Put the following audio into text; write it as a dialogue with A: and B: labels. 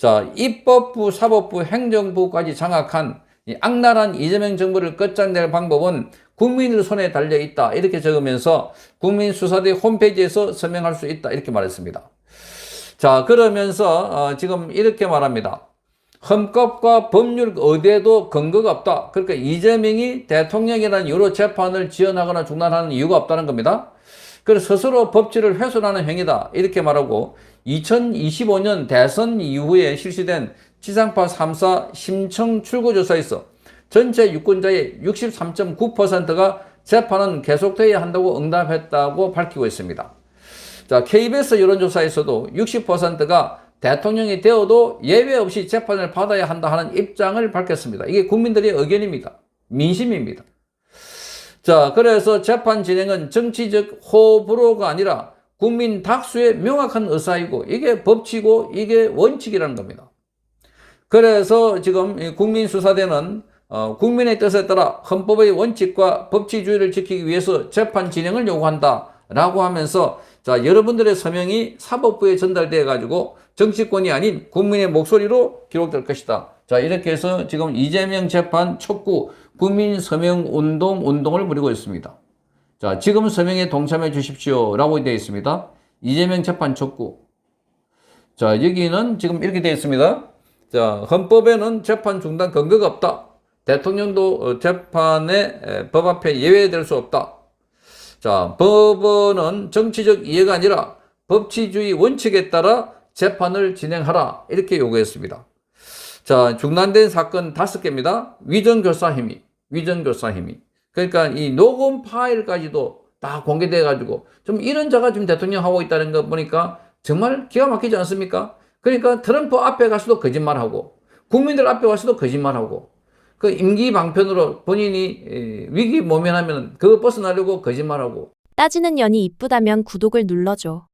A: 자, 입법부, 사법부, 행정부까지 장악한 이 악랄한 이재명 정부를 끝장낼 방법은 국민의 손에 달려 있다. 이렇게 적으면서 국민수사대 홈페이지에서 서명할 수 있다. 이렇게 말했습니다. 자, 그러면서 어, 지금 이렇게 말합니다. 헌법과 법률 어디에도 근거가 없다. 그러니까 이재명이 대통령이라는 이유로 재판을 지연하거나 중단하는 이유가 없다는 겁니다. 그래서 스스로 법치를 훼손하는 행위다. 이렇게 말하고 2025년 대선 이후에 실시된 지상파 3사 심청 출구조사에서 전체 유권자의 63.9%가 재판은 계속돼야 한다고 응답했다고 밝히고 있습니다. 자, KBS 여론조사에서도 60%가 대통령이 되어도 예외 없이 재판을 받아야 한다 하는 입장을 밝혔습니다. 이게 국민들의 의견입니다. 민심입니다. 자, 그래서 재판 진행은 정치적 호불호가 아니라 국민 다수의 명확한 의사이고 이게 법치고 이게 원칙이라는 겁니다. 그래서 지금 이 국민수사대는 어, 국민의 뜻에 따라 헌법의 원칙과 법치주의를 지키기 위해서 재판 진행을 요구한다라고 하면서 자 여러분들의 서명이 사법부에 전달돼 가지고 정치권이 아닌 국민의 목소리로 기록될 것이다. 자 이렇게 해서 지금 이재명 재판 촉구 국민 서명 운동 운동을 벌이고 있습니다. 자 지금 서명에 동참해 주십시오 라고 되어 있습니다. 이재명 재판 촉구. 자 여기는 지금 이렇게 되어 있습니다. 자 헌법에는 재판 중단 근거가 없다. 대통령도 어, 재판에 에, 법 앞에 예외될 수 없다. 자, 법원은 정치적 이해가 아니라 법치주의 원칙에 따라 재판을 진행하라. 이렇게 요구했습니다. 자, 중단된 사건 다섯 개입니다. 위전교사 힘이, 위전교사 힘이. 그러니까 이 녹음 파일까지도 다 공개돼 가지고 좀 이런 자가 지금 대통령 하고 있다는 거 보니까 정말 기가 막히지 않습니까? 그러니까 트럼프 앞에 가서도 거짓말하고 국민들 앞에 와서도 거짓말하고 그 임기 방편으로 본인이 에, 위기 모면하면 그거 벗어나려고 거짓말하고
B: 따지는 연이 이쁘다면 구독을 눌러줘.